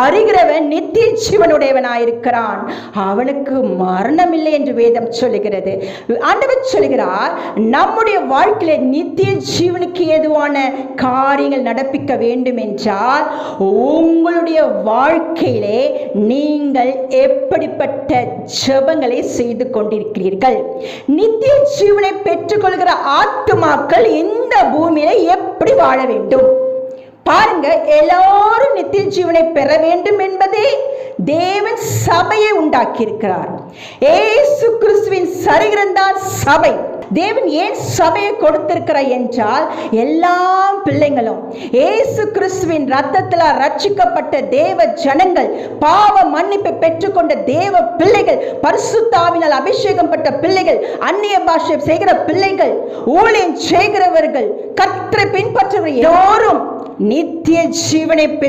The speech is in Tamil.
அறிகிறவன் நித்திய ஜீவனுடையவனாயிருக்கிறான். அவனுக்கு மரணம் இல்லை என்று வேதம் சொல்லுகிறது. ஆண்டவர் சொல்லுகிறார் நம்முடைய வாழ்க்கையில நித்திய ஜீவனுக்கு ஏதுவான காரியங்கள் நடப்பிக்க வேண்டும் என்றால் உங்களுடைய வாழ்க்கையிலே நீங்கள் எப்படிப்பட்ட ஜெபங்களை செய்து கொண்டிருக்கிறீர்கள்? நித்திய ஜீவனை பெற்றுக்கொள்கிற ஆத்துமாக்கள் இந்த பூமியில எப்படி வாழ வேண்டும்? பாருங்க எல்லாரும் நித்திய ஜீவனை பெற வேண்டும் என்பதே தேவன் சபையை உண்டாக்கி இருக்கிறார் ஏசு கிறிஸ்துவின் சரீரம்தான் சபை. தேவன் ஏன் சபையை கொடுத்திருக்கிறார் என்றால் எல்லா பிள்ளைங்களும் ஏசு கிறிஸ்துவின் ரத்தத்தில் ரட்சிக்கப்பட்ட தேவ ஜனங்கள் பாவ மன்னிப்பை பெற்றுக்கொண்ட தேவ பிள்ளைகள் பரிசுத்தாவினால் அபிஷேகம் பட்ட பிள்ளைகள் அந்நிய பாஷை செய்கிற பிள்ளைகள் ஊழியம் செய்கிறவர்கள் கற்றை பின்பற்றவர்கள் எல்லோரும் நித்திய ஜீவனை பெற்று